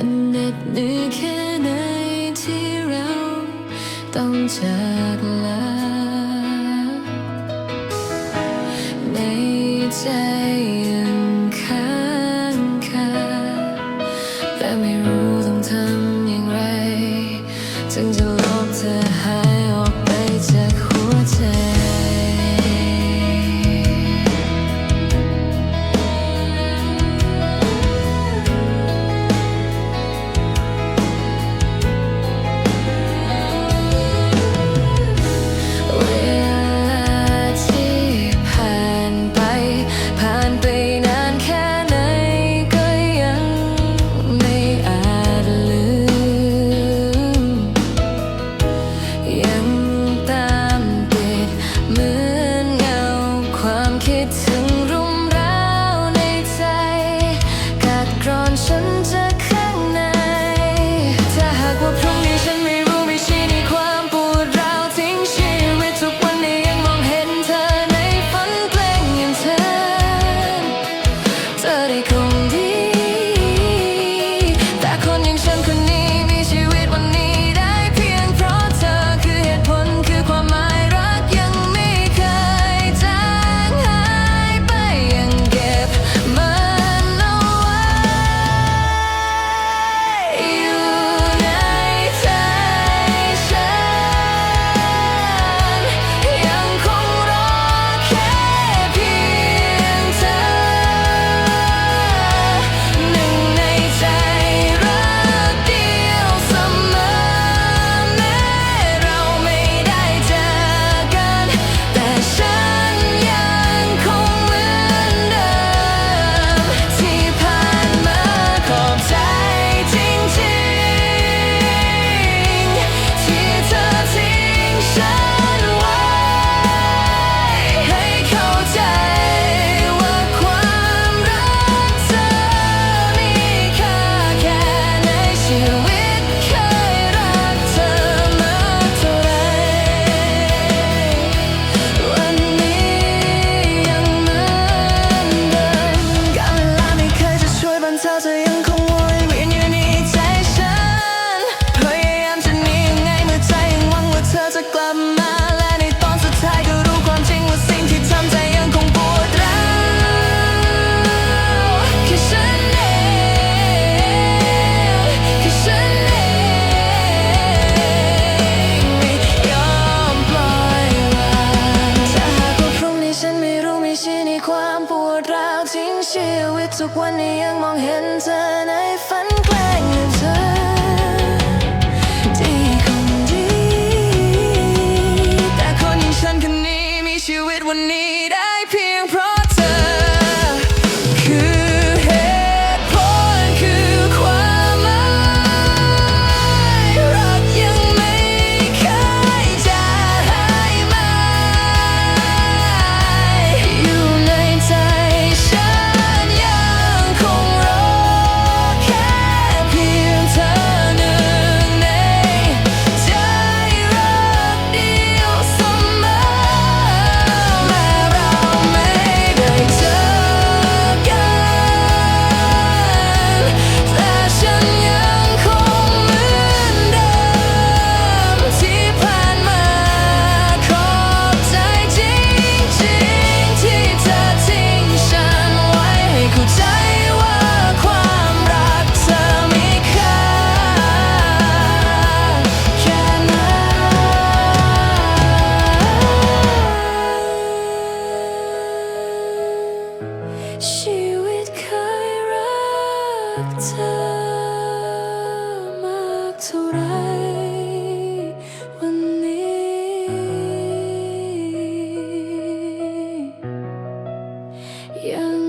มันเหน็ดเหนื่อยแค่ไหนที่เราต้องจากลาในใจยังค้างคาแต่ไม่รู้ต้องทำอย่างไรจึงจะ ทุกวันนี้ยังมองเห็น เท่าไรวันนี้ ยัง